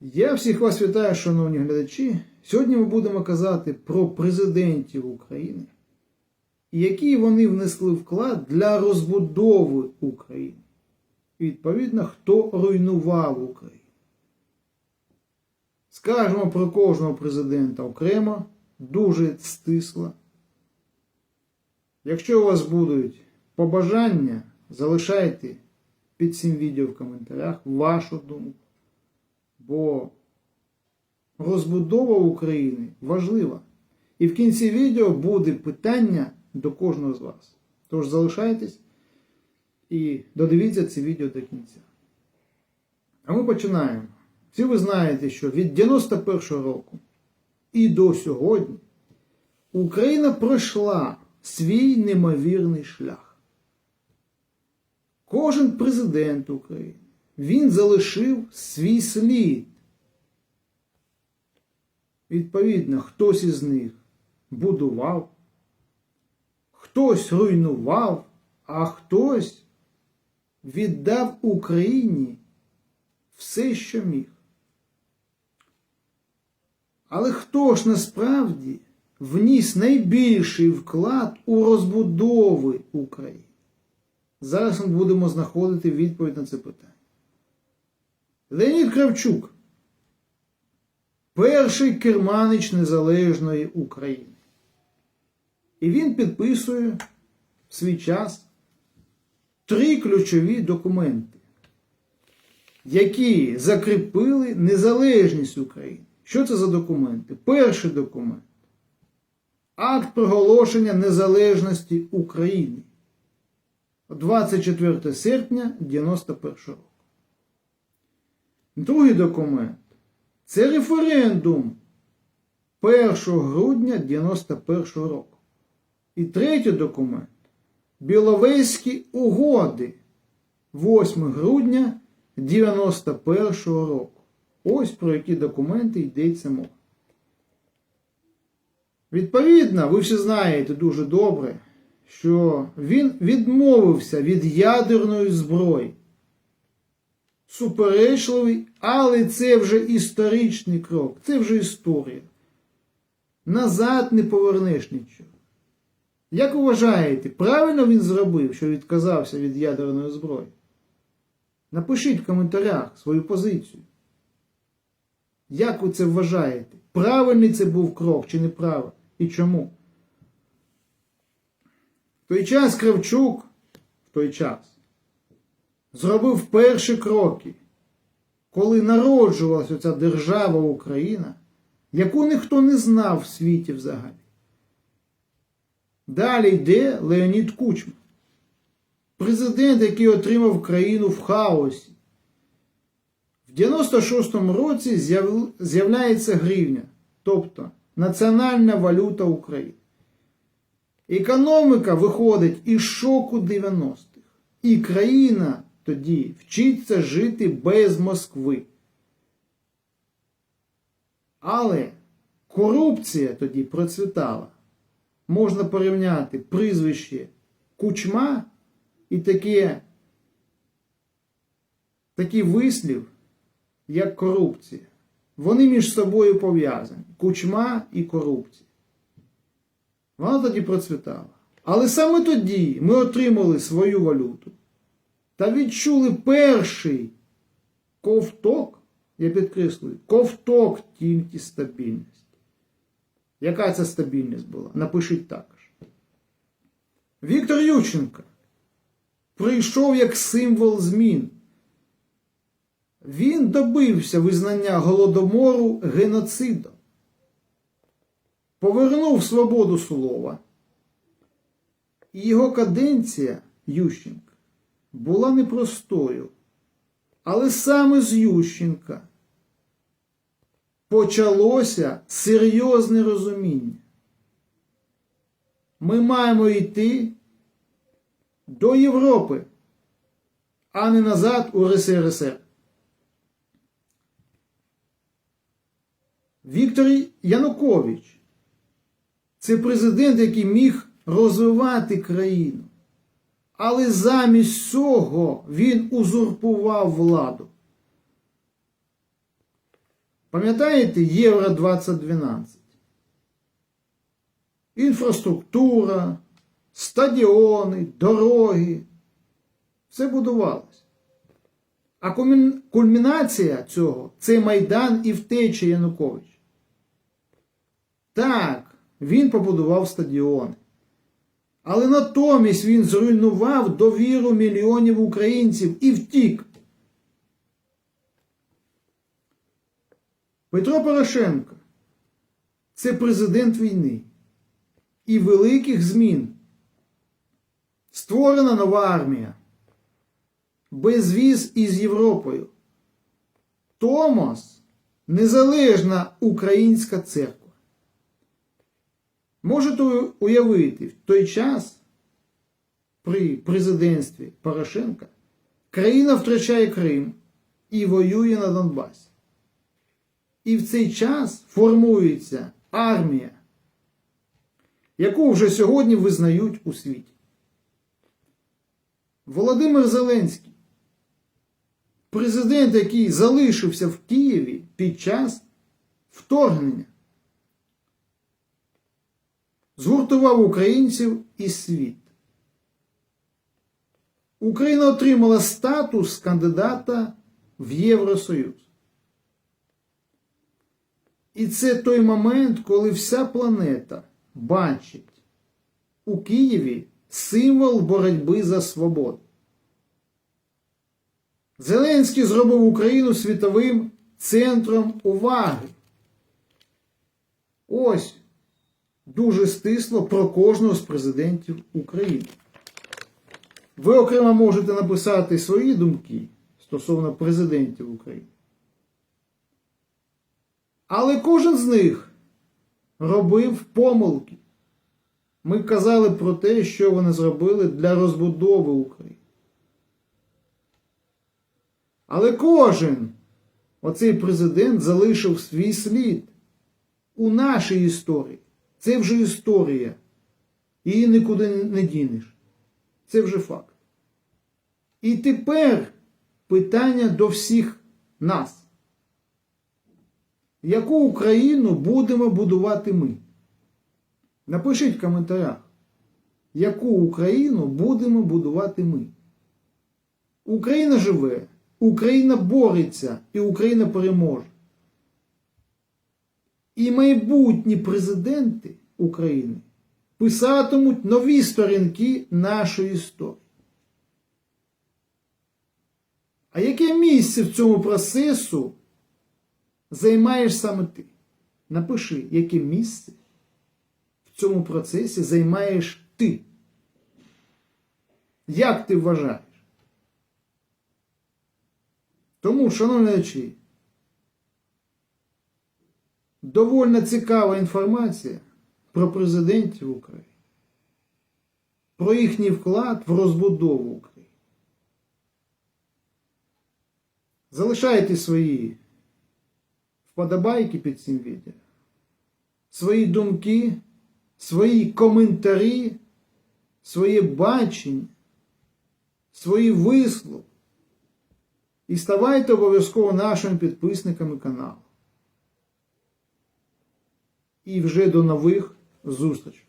Я всіх вас вітаю, шановні глядачі. Сьогодні ми будемо казати про президентів України який вони внесли вклад для розбудови України. І, відповідно, хто руйнував Україну. Скажемо про кожного президента окремо, дуже стисло. Якщо у вас будуть побажання, залишайте під цим відео в коментарях вашу думку. Бо розбудова України важлива. І в кінці відео буде питання до кожного з вас. Тож залишайтесь і додивіться це відео до кінця. А ми починаємо. Всі ви знаєте, що від 91-го року і до сьогодні Україна пройшла свій неймовірний шлях. Кожен президент України він залишив свій слід. Відповідно, хтось із них будував, хтось руйнував, а хтось віддав Україні все, що міг. Але хто ж насправді вніс найбільший вклад у розбудови України? Зараз ми будемо знаходити відповідь на це питання. Леонід Кравчук, перший керманич Незалежної України. І він підписує в свій час три ключові документи, які закріпили незалежність України. Що це за документи? Перший документ акт проголошення незалежності України 24 серпня 1991 року. Другий документ це референдум 1 грудня 1991 року. І третій документ Біловезькі угоди 8 грудня 1991 року. Ось про які документи йдеться мова. Відповідно, ви всі знаєте дуже добре, що він відмовився від ядерної зброї. Суперечливий, але це вже історичний крок, це вже історія. Назад не повернеш нічого. Як вважаєте, правильно він зробив, що відказався від ядерної зброї? Напишіть в коментарях свою позицію. Як ви це вважаєте? Правильний це був крок чи неправильний? І чому? В той час Кравчук, в той час, зробив перші кроки, коли народжувалася ця держава Україна, яку ніхто не знав в світі взагалі. Далі йде Леонід Кучма, президент, який отримав країну в хаосі. В 96-му році з'яв- з'являється гривня, тобто національна валюта України. Економіка виходить із шоку 90-х. І країна тоді вчиться жити без Москви. Але корупція тоді процвітала. Можна порівняти прізвище Кучма і таке, такий вислів, як корупція. Вони між собою пов'язані. Кучма і корупція. Вона тоді процвітала. Але саме тоді ми отримали свою валюту та відчули перший ковток, я підкреслюю, ковток тільки стабільності. Яка це стабільність була? Напишіть також. Віктор Ющенко прийшов як символ змін. Він добився визнання голодомору геноцидом, повернув свободу слова. І його каденція Ющенка була непростою. Але саме з Ющенка почалося серйозне розуміння. Ми маємо йти до Європи, а не назад у РСРСР. Віктор Янукович це президент, який міг розвивати країну. Але замість цього він узурпував владу. Пам'ятаєте Євро 2012? Інфраструктура, стадіони, дороги. Все будувалось. А кульмінація цього це Майдан і втеча Янукович. Так, він побудував стадіони. Але натомість він зруйнував довіру мільйонів українців і втік. Петро Порошенко це президент війни і великих змін. Створена нова армія. Безвіз із Європою. Томос незалежна українська церква. Можете уявити, в той час при президентстві Порошенка країна втрачає Крим і воює на Донбасі. І в цей час формується армія, яку вже сьогодні визнають у світі. Володимир Зеленський, президент, який залишився в Києві під час вторгнення, згуртував українців і світ. Україна отримала статус кандидата в Євросоюз. І це той момент, коли вся планета бачить у Києві символ боротьби за свободу. Зеленський зробив Україну світовим центром уваги. Ось дуже стисло про кожного з президентів України. Ви окремо можете написати свої думки стосовно президентів України. Але кожен з них робив помилки. Ми казали про те, що вони зробили для розбудови України. Але кожен оцей президент залишив свій слід у нашій історії. Це вже історія. Її нікуди не дінеш. Це вже факт. І тепер питання до всіх нас. Яку Україну будемо будувати ми? Напишіть в коментарях, яку Україну будемо будувати ми. Україна живе, Україна бореться і Україна переможе. І майбутні президенти України писатимуть нові сторінки нашої історії. А яке місце в цьому процесу займаєш саме ти? Напиши, яке місце в цьому процесі займаєш ти. Як ти вважаєш? Тому, шановні глядачі, довольно цікава інформація про президентів України, про їхній вклад в розбудову України. Залишайте свої вподобайки під цим відео, свої думки, свої коментарі, своє бачення, свої вислови. І ставайте обов'язково нашими підписниками каналу. І вже до нових зустрічей!